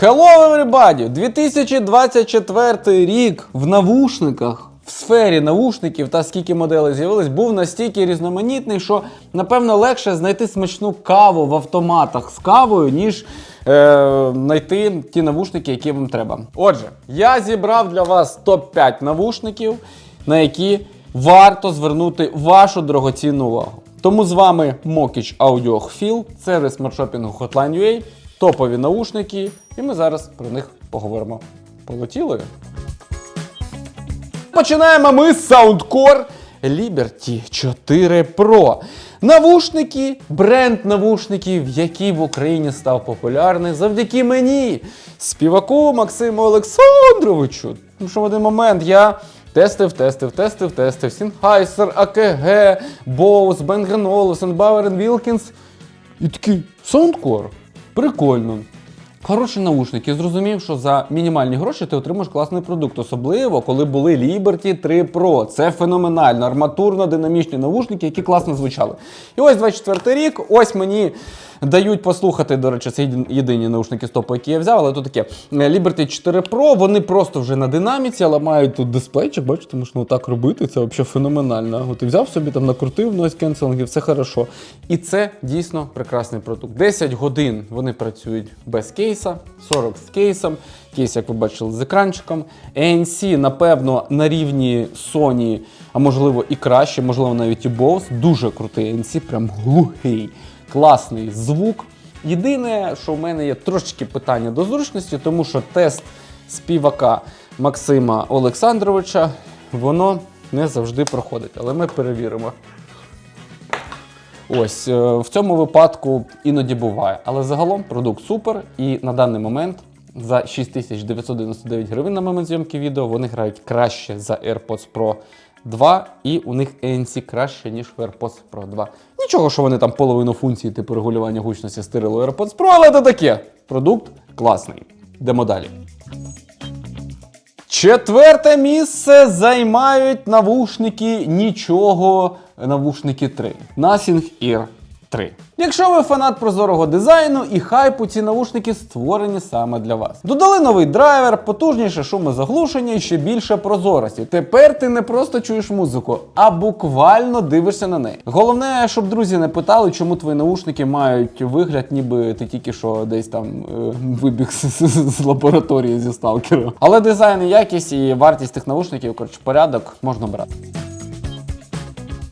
Hello everybody! 2024 рік в навушниках, в сфері навушників та скільки моделей з'явилось, був настільки різноманітний, що напевно легше знайти смачну каву в автоматах з кавою, ніж е, знайти ті навушники, які вам треба. Отже, я зібрав для вас топ-5 навушників, на які варто звернути вашу дорогоцінну увагу. Тому з вами Мокіч Аудіохфіл, сервіс смартшопінгу Hotline.ua, топові наушники, і ми зараз про них поговоримо. Полетіли? Починаємо ми з Soundcore Liberty 4 Pro. Навушники, бренд навушників, який в Україні став популярний завдяки мені, співаку Максиму Олександровичу. Тому що в один момент я тестив, тестив, тестив, тестив Sennheiser, AKG, Bose, Bang Olufsen, Bauer Wilkins. І такий Soundcore. Прикольно. Хороші наушники. Я зрозумів, що за мінімальні гроші ти отримаєш класний продукт, особливо коли були Liberty 3 Pro. Це феноменально. Арматурно-динамічні наушники, які класно звучали. І ось 24 рік, ось мені дають послухати. До речі, це єдині наушники стопу, які я взяв, але тут таке е, Liberty 4 Pro. Вони просто вже на динаміці, але мають тут дисплейчик. Бачите, можна отак робити. Це взагалі феноменально. От ти взяв собі там накрутив noise cancelling, все хорошо. І це дійсно прекрасний продукт. 10 годин вони працюють без кейса, 40 з кейсом. Кейс, як ви бачили, з екранчиком. ANC, напевно, на рівні Sony, а можливо і краще, можливо, навіть і Bose. Дуже крутий ANC, прям глухий, класний звук. Єдине, що в мене є трошечки питання до зручності, тому що тест співака Максима Олександровича, воно не завжди проходить, але ми перевіримо. Ось е, в цьому випадку іноді буває. Але загалом продукт супер. І на даний момент за 6999 гривень на момент зйомки відео вони грають краще за AirPods Pro 2, і у них ANC краще, ніж в AirPods Pro 2. Нічого, що вони там половину функції типу регулювання гучності стирили у AirPods Pro, але це таке. Продукт класний. Йдемо далі. Четверте місце займають навушники нічого, навушники 3. Nothing Ear 3. Якщо ви фанат прозорого дизайну і хайпу, ці навушники створені саме для вас. Додали новий драйвер, потужніше шумозаглушення і ще більше прозорості. Тепер ти не просто чуєш музику, а буквально дивишся на неї. Головне, щоб друзі не питали, чому твої наушники мають вигляд, ніби ти тільки що десь там е, вибіг з, з- з лабораторії зі сталкером. Але дизайн і якість і вартість тих наушників, коротше, порядок можна брати.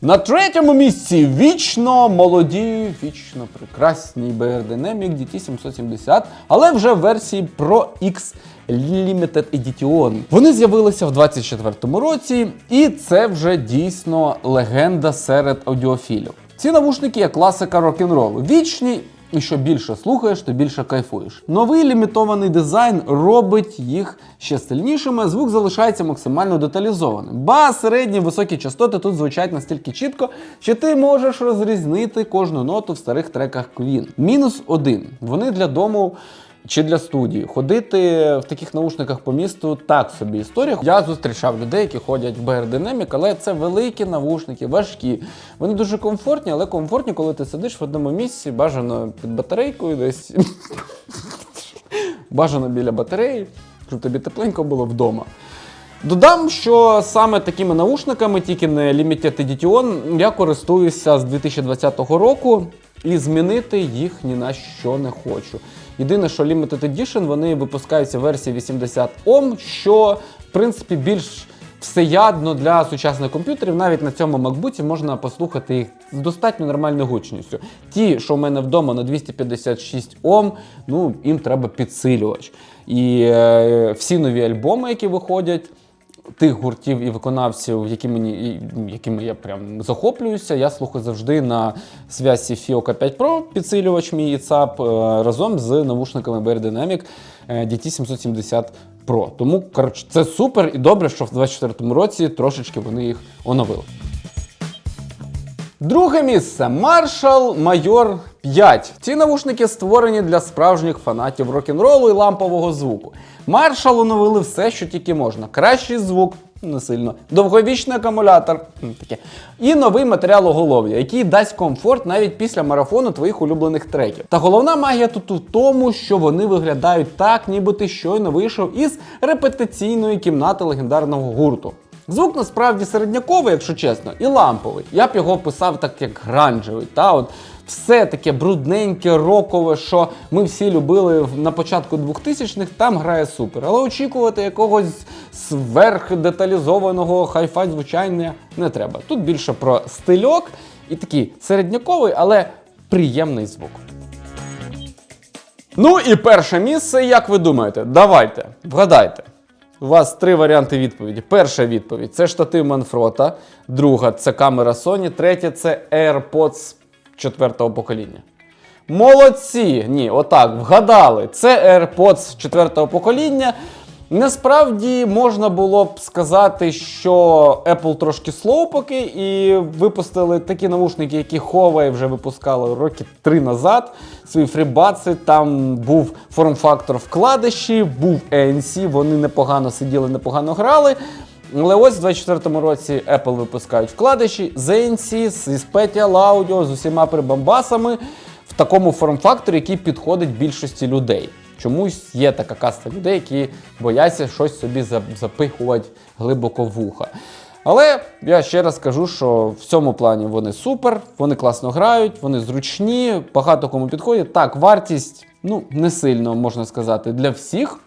На третьому місці вічно молоді, вічно прекрасні BR Dynamic DT770, але вже в версії Pro X Limited Edition. Вони з'явилися в 24-му році, і це вже дійсно легенда серед аудіофілів. Ці навушники є класика рок-н-ролу. Вічні і що більше слухаєш, то більше кайфуєш. Новий лімітований дизайн робить їх ще сильнішими, звук залишається максимально деталізованим. Ба середні, високі частоти тут звучать настільки чітко, що ти можеш розрізнити кожну ноту в старих треках Queen. Мінус один. Вони для дому. Чи для студії ходити в таких наушниках по місту так собі історія. Я зустрічав людей, які ходять в BR Dynamic, але це великі наушники, важкі. Вони дуже комфортні, але комфортні, коли ти сидиш в одному місці, бажано під батарейкою десь. бажано біля батареї, щоб тобі тепленько було вдома. Додам, що саме такими наушниками, тільки не Limited Edition, я користуюся з 2020 року і змінити їх ні на що не хочу. Єдине, що Limited Edition, вони випускаються в версії 80 Ом, що в принципі більш всеядно для сучасних комп'ютерів. Навіть на цьому MacBook можна послухати їх з достатньо нормальною гучністю. Ті, що в мене вдома на 256 Ом, ну їм треба підсилювач. І е, всі нові альбоми, які виходять. Тих гуртів і виконавців, які мені, ну, якими я прям захоплююся, я слухаю завжди на зв'язці Fioca 5 Pro, підсилювач мій ЦАП, разом з навушниками Bear Dynamic е, DT770 Pro. Тому коротше, це супер і добре, що в 2024 році трошечки вони їх оновили. Друге місце Marshall Major 5. Ці навушники створені для справжніх фанатів рок-н-ролу і лампового звуку. Marshall оновили все, що тільки можна. Кращий звук, не сильно. Довговічний акумулятор. Таке. І новий матеріал оголов'я, який дасть комфорт навіть після марафону твоїх улюблених треків. Та головна магія тут у тому, що вони виглядають так, ніби ти щойно вийшов із репетиційної кімнати легендарного гурту. Звук насправді середняковий, якщо чесно, і ламповий. Я б його писав так, як гранжевий. Та от все таке брудненьке, рокове, що ми всі любили на початку 2000-х, там грає супер. Але очікувати якогось сверхдеталізованого хай-фай звучання не треба. Тут більше про стильок і такий середняковий, але приємний звук. Ну і перше місце, як ви думаєте? Давайте, вгадайте. У вас три варіанти відповіді. Перша відповідь це штатив Манфрота, друга це камера Sony, третя це AirPods четвертого покоління. Молодці! Ні, отак, вгадали. Це AirPods четвертого покоління. Насправді можна було б сказати, що Apple трошки слоупоки і випустили такі навушники, які Huawei вже випускали роки три назад. Свої фрібаци. Там був форм-фактор вкладиші, був ANC, вони непогано сиділи, непогано грали. Але ось в 24-му році Apple випускають вкладиші з ANC, з Spatial Audio, з усіма прибамбасами в такому форм-факторі, який підходить більшості людей. Чомусь є така каста людей, які бояться щось собі запихувати глибоко в вуха. Але я ще раз кажу, що в цьому плані вони супер, вони класно грають, вони зручні, багато кому підходять. Так, вартість ну не сильно можна сказати для всіх.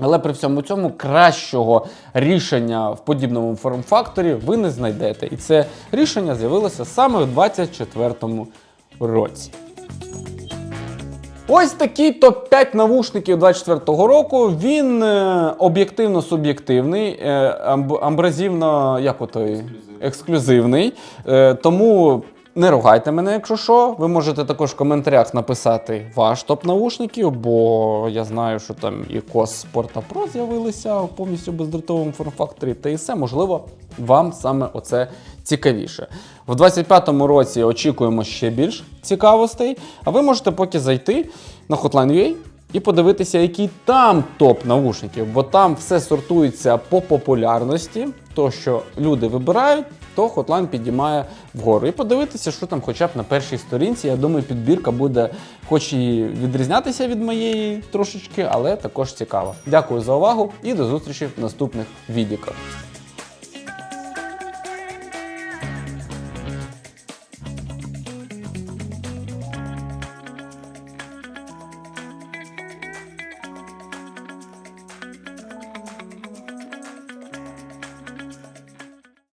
Але при всьому цьому кращого рішення в подібному форм-факторі ви не знайдете. І це рішення з'явилося саме у 2024 році. Ось такий топ-5 навушників 24-го року. Він е, об'єктивно суб'єктивний, е, амб- амбразивно, як отой, ексклюзивний. Е, тому не ругайте мене, якщо що. Ви можете також в коментарях написати ваш топ навушників, бо я знаю, що там і COS Sport Pro з'явилися в повністю бездротовому форм-факторі, та і все, можливо, вам саме оце цікавіше. В 25-му році очікуємо ще більш цікавостей, а ви можете поки зайти на Hotline.ua і подивитися, який там топ навушників, бо там все сортується по популярності. То, що люди вибирають, то Hotline підіймає вгору. І подивитися, що там хоча б на першій сторінці. Я думаю, підбірка буде хоч і відрізнятися від моєї трошечки, але також цікава. Дякую за увагу і до зустрічі в наступних відео.